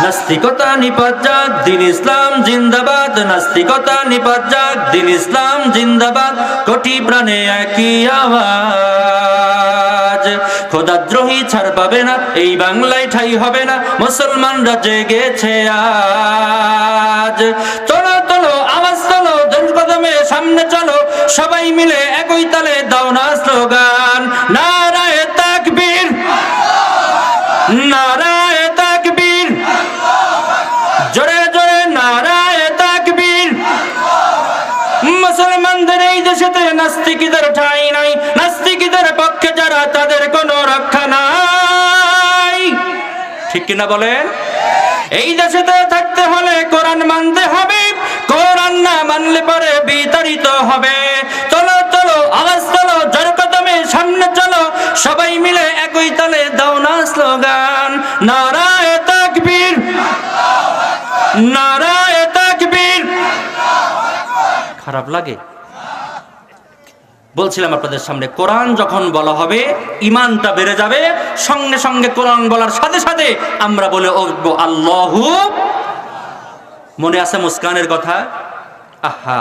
নাস্তিকতা নিপাত যাক দিন ইসলাম জিন্দাবাদ। নাস্তিকতা নিপাত যাক দিন ইসলাম জিন্দাবাদ। কোটি প্রাণে একই আওয়াজ। খোদাদ্রোহী ছাড় পাবে না, এই বাংলায় ঠাই হবে না, মুসলমানরা জেগেছে আজ। চলো চলো আওয়াজ চলো জোর কদমে সামনে চলো, সবাই মিলে একই তালে দাও না স্লোগান। নারায় তাকবীর, নারায় মুসলমানদের এই নাস্তিকদের ঠাঁই নাই। নাস্তিকদের পক্ষে যারা, তাদের রক্ষা নাই। ঠিক কিনা বলেন? এই থাকতে হলে কোরআন মানতে হবে। কোরআন না মানলে পরে বিতাড়িত হবে। চলো চলো, আওয়াজ চলো জোর কদমে সামনে চলো। সবাই মিলে একই তালে দাও না স্লোগান। নারায় তাকবীর। নারায় খারাপ লাগে। বলছিলাম আপনাদের সামনে, কোরআন যখন বলা হবে ইমানটা বেড়ে যাবে, সঙ্গে সঙ্গে কোরআন বলার সাথে সাথে আমরা বলে উঠবো, আল্লাহু। মনে আছে মুস্কানের কথা? আহা